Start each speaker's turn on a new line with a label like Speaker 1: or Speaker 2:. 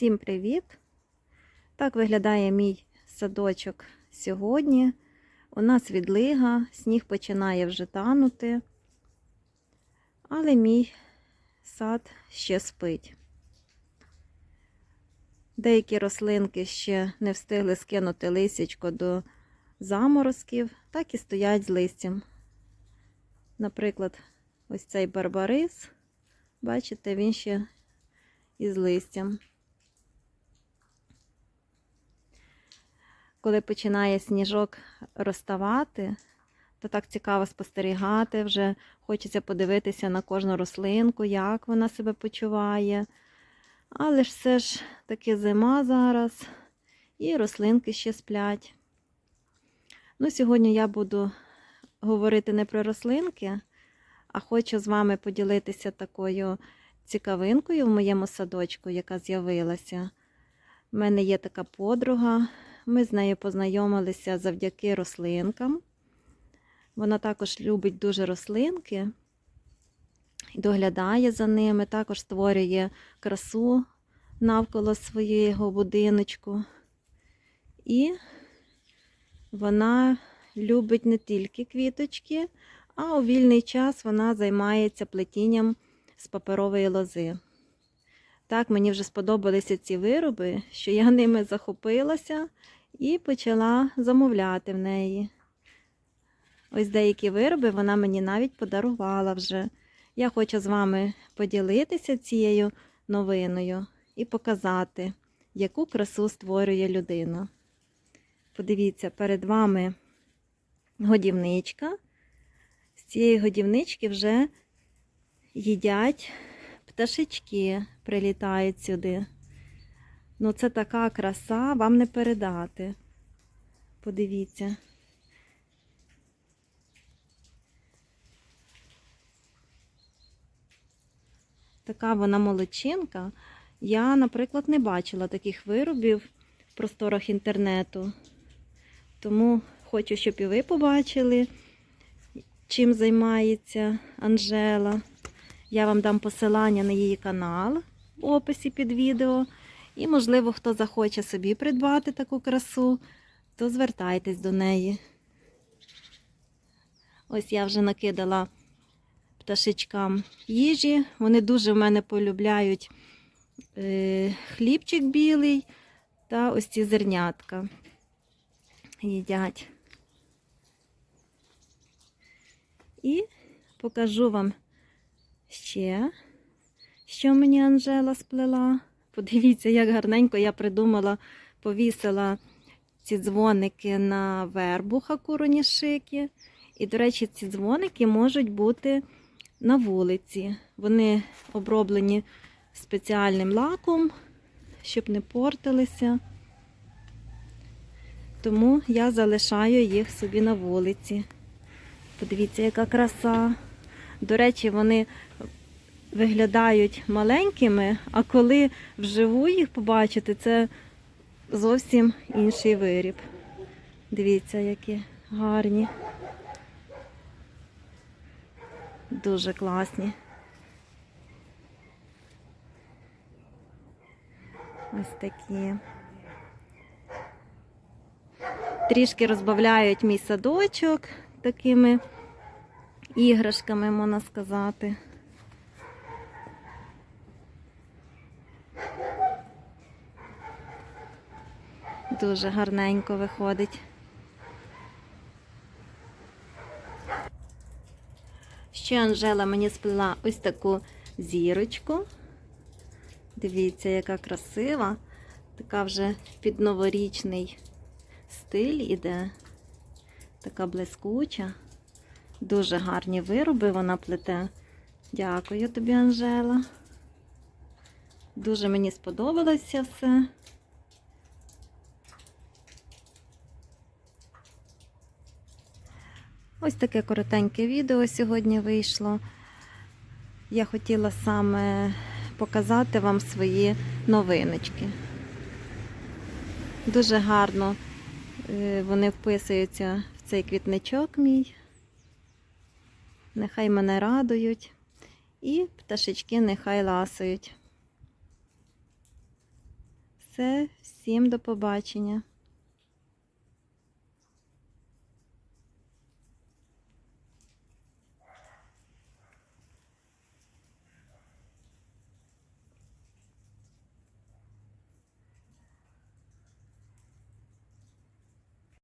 Speaker 1: Всім привіт! Так виглядає мій садочок сьогодні. У нас відлига, сніг починає вже танути, але мій сад ще спить. Деякі рослинки ще не встигли скинути лисячко до заморозків, так і стоять з листям. Наприклад, ось цей барбарис, бачите, він ще із листям. Коли починає сніжок розставати, то так цікаво спостерігати, вже хочеться подивитися на кожну рослинку, як вона себе почуває. Але ж все ж таки зима зараз, і рослинки ще сплять. Ну, Сьогодні я буду говорити не про рослинки, а хочу з вами поділитися такою цікавинкою в моєму садочку, яка з'явилася. У мене є така подруга, ми з нею познайомилися завдяки рослинкам. Вона також любить дуже рослинки доглядає за ними, також створює красу навколо свого будиночку. І вона любить не тільки квіточки, а у вільний час вона займається плетінням з паперової лози. Так, мені вже сподобалися ці вироби, що я ними захопилася і почала замовляти в неї. Ось деякі вироби вона мені навіть подарувала вже. Я хочу з вами поділитися цією новиною і показати, яку красу створює людина. Подивіться, перед вами годівничка. З цієї годівнички вже їдять пташечки, прилітають сюди. Ну, це така краса, вам не передати. Подивіться. Така вона молодчинка. Я, наприклад, не бачила таких виробів в просторах інтернету. Тому хочу, щоб і ви побачили, чим займається Анжела. Я вам дам посилання на її канал в описі під відео. І, можливо, хто захоче собі придбати таку красу, то звертайтесь до неї. Ось я вже накидала пташечкам їжі. Вони дуже в мене полюбляють е, хлібчик білий та ось ці зернятка їдять. І покажу вам ще, що мені Анжела сплела. Подивіться, як гарненько я придумала, повісила ці дзвоники на вербу хакуроні шики. І, до речі, ці дзвоники можуть бути на вулиці. Вони оброблені спеціальним лаком, щоб не портилися. Тому я залишаю їх собі на вулиці. Подивіться, яка краса. До речі, вони виглядають маленькими, а коли вживу їх побачити, це зовсім інший виріб. Дивіться, які гарні. Дуже класні. Ось такі. Трішки розбавляють мій садочок такими іграшками, можна сказати. Дуже гарненько виходить. Ще Анжела мені сплела ось таку зірочку. Дивіться, яка красива. Така вже під новорічний стиль іде. Така блискуча. Дуже гарні вироби вона плете. Дякую тобі, Анжела. Дуже мені сподобалося все. Ось таке коротеньке відео сьогодні вийшло. Я хотіла саме показати вам свої новиночки. Дуже гарно е, вони вписуються в цей квітничок мій. Нехай мене радують. І пташечки нехай ласують. все. Всім до побачення.